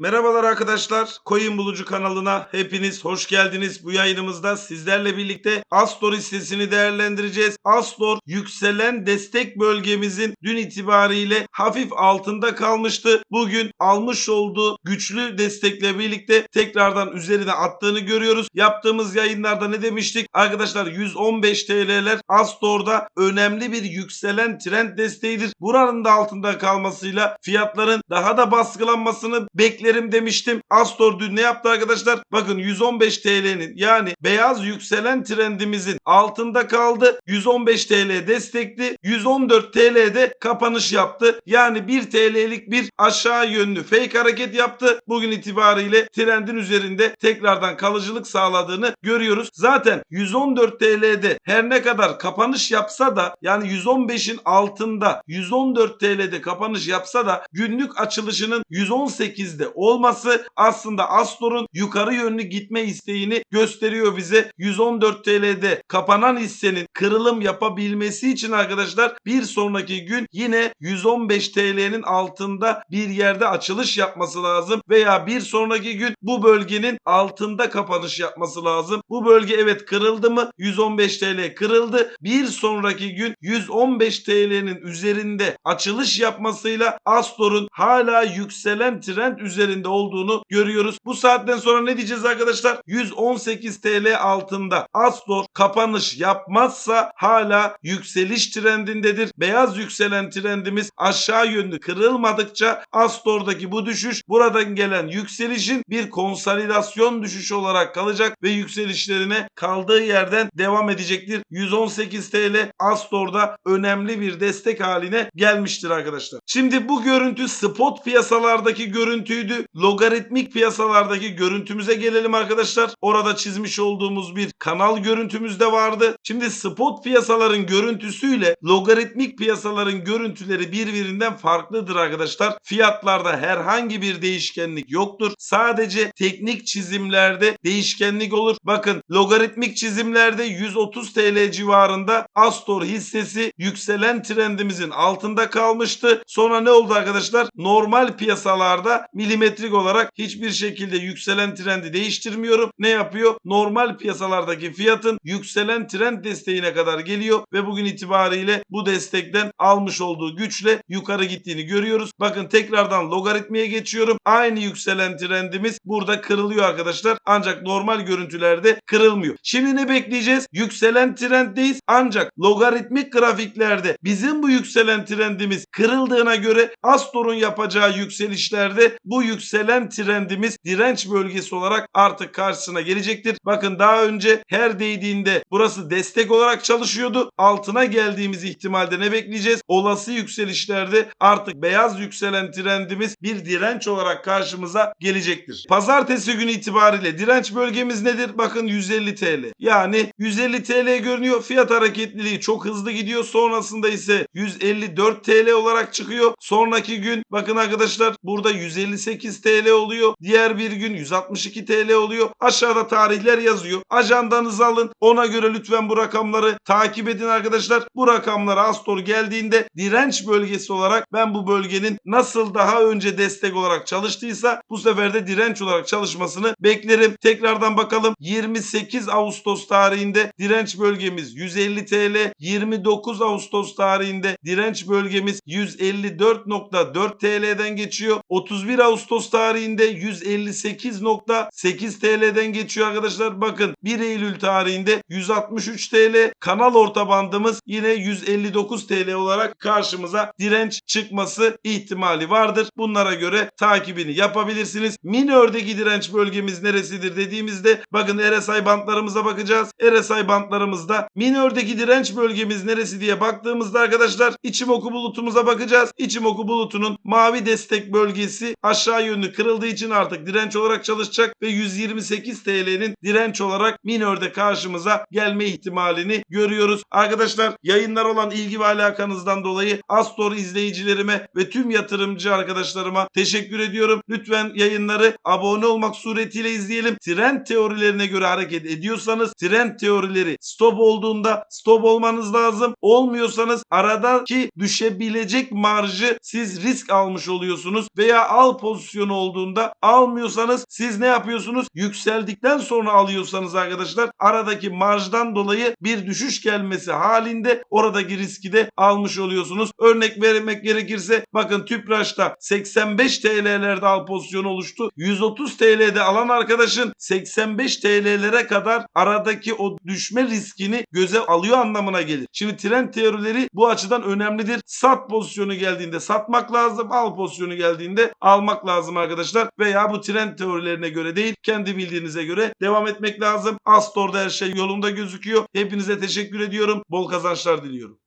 Merhabalar arkadaşlar. Coin Bulucu kanalına hepiniz hoş geldiniz. Bu yayınımızda sizlerle birlikte Astor hissesini değerlendireceğiz. Astor yükselen destek bölgemizin dün itibariyle hafif altında kalmıştı. Bugün almış olduğu güçlü destekle birlikte tekrardan üzerine attığını görüyoruz. Yaptığımız yayınlarda ne demiştik? Arkadaşlar 115 TL'ler Astor'da önemli bir yükselen trend desteğidir. Buranın da altında kalmasıyla fiyatların daha da baskılanmasını beklerim demiştim. Astor dün ne yaptı arkadaşlar? Bakın 115 TL'nin yani beyaz yükselen trendimizin altında kaldı. 115 TL destekli. 114 TL'de kapanış yaptı. Yani 1 TL'lik bir aşağı yönlü fake hareket yaptı. Bugün itibariyle trendin üzerinde tekrardan kalıcılık sağladığını görüyoruz. Zaten 114 TL'de her ne kadar kapanış yapsa da yani 115'in altında 114 TL'de kapanış yapsa da günlük açılışının 118'de olması aslında Astor'un yukarı yönlü gitme isteğini gösteriyor bize. 114 TL'de kapanan hissenin kırılım yapabilmesi için arkadaşlar bir sonraki gün yine 115 TL'nin altında bir yerde açılış yapması lazım veya bir sonraki gün bu bölgenin altında kapanış yapması lazım. Bu bölge evet kırıldı mı? 115 TL kırıldı. Bir sonraki gün 115 TL'nin üzerinde açılış yapmasıyla Astor'un hala yükselen trend üzerinde olduğunu görüyoruz. Bu saatten sonra ne diyeceğiz arkadaşlar? 118 TL altında Astor kapanış yapmazsa hala yükseliş trendindedir. Beyaz yükselen trendimiz aşağı yönlü kırılmadıkça Astor'daki bu düşüş buradan gelen yükselişin bir konsolidasyon düşüşü olarak kalacak ve yükselişlerine kaldığı yerden devam edecektir. 118 TL Astor'da önemli bir destek haline gelmiştir arkadaşlar. Şimdi bu görüntü spot piyasalardaki görüntüydü. Logaritmik piyasalardaki görüntümüze gelelim arkadaşlar. Orada çizmiş olduğumuz bir kanal görüntümüz de vardı. Şimdi spot piyasaların görüntüsüyle logaritmik piyasaların görüntüleri birbirinden farklıdır arkadaşlar. Fiyatlarda herhangi bir değişkenlik yoktur. Sadece teknik çizimlerde değişkenlik olur. Bakın logaritmik çizimlerde 130 TL civarında Astor hissesi yükselen trendimizin altında kalmıştı. Sonra ne oldu arkadaşlar? Normal piyasalarda milimetrik olarak hiçbir şekilde yükselen trendi değiştirmiyorum. Ne yapıyor? Normal piyasalardaki fiyatın yükselen trend desteğine kadar geliyor ve bugün itibariyle bu destekten almış olduğu güçle yukarı gittiğini görüyoruz. Bakın tekrardan logaritmiye geçiyorum. Aynı yükselen trendimiz burada kırılıyor arkadaşlar. Ancak normal görüntülerde kırılmıyor. Şimdi ne bekleyeceğiz? Yükselen trenddeyiz. Ancak logaritmik grafiklerde bizim bu yükselen trendimiz kırıldığına göre Astor'un yapacağı yükselişlerde bu yükselen trendimiz direnç bölgesi olarak artık karşısına gelecektir. Bakın daha önce her değdiğinde burası destek olarak çalışıyordu. Altına geldiğimiz ihtimalde ne bekleyeceğiz? Olası yükselişlerde artık beyaz yükselen trendimiz bir direnç olarak karşımıza gelecektir. Pazartesi günü itibariyle direnç bölgemiz nedir? Bakın 150 TL. Yani 150 TL görünüyor. Fiyat hareketliliği çok hızlı gidiyor. Sonrasında ise 154 TL olarak çıkıyor. Sonraki gün bakın arkadaşlar burada 158 TL oluyor. Diğer bir gün 162 TL oluyor. Aşağıda tarihler yazıyor. Ajandanızı alın. Ona göre lütfen bu rakamları takip edin arkadaşlar. Bu rakamlara Astor geldiğinde direnç bölgesi olarak ben bu bölgenin nasıl daha önce destek olarak çalıştıysa bu sefer de direnç olarak çalışmasını beklerim. Tekrardan bakalım. 28 Ağustos tarihinde direnç bölgemiz 150 TL. 29 Ağustos tarihinde direnç bölgemiz 154.4 TL'den geçiyor. 31 Ağustos tarihinde 158.8 TL'den geçiyor arkadaşlar. Bakın 1 Eylül tarihinde 163 TL. Kanal orta bandımız yine 159 TL olarak karşımıza direnç çıkması ihtimali vardır. Bunlara göre takibini yapabilirsiniz. Minör'deki direnç bölgemiz neresidir dediğimizde bakın RSI bantlarımıza bakacağız. RSI bantlarımızda minördeki direnç bölgemiz neresi diye baktığımızda arkadaşlar içimoku bulutumuza bakacağız. İçimoku bulutunun mavi destek bölgesi aşağı yönlü kırıldığı için artık direnç olarak çalışacak ve 128 TL'nin direnç olarak minörde karşımıza gelme ihtimalini görüyoruz. Arkadaşlar yayınlar olan ilgi ve alakanızdan dolayı Astor izleyicilerime ve tüm yatırımcı arkadaşlarıma teşekkür ediyorum. Lütfen yayınları abone olmak suretiyle izleyelim. Trend teorilerine göre hareket ediyorsanız trend teorileri stop olduğunda stop olmanız lazım. Olmuyorsanız aradaki düşebilecek marjı siz risk almış oluyorsunuz veya al pozisyon pozisyonu olduğunda almıyorsanız siz ne yapıyorsunuz? Yükseldikten sonra alıyorsanız arkadaşlar aradaki marjdan dolayı bir düşüş gelmesi halinde oradaki riski de almış oluyorsunuz. Örnek vermek gerekirse bakın Tüpraş'ta 85 TL'lerde al pozisyonu oluştu. 130 TL'de alan arkadaşın 85 TL'lere kadar aradaki o düşme riskini göze alıyor anlamına gelir. Şimdi trend teorileri bu açıdan önemlidir. Sat pozisyonu geldiğinde satmak lazım. Al pozisyonu geldiğinde almak lazım arkadaşlar. Veya bu trend teorilerine göre değil kendi bildiğinize göre devam etmek lazım. Astor'da her şey yolunda gözüküyor. Hepinize teşekkür ediyorum. Bol kazançlar diliyorum.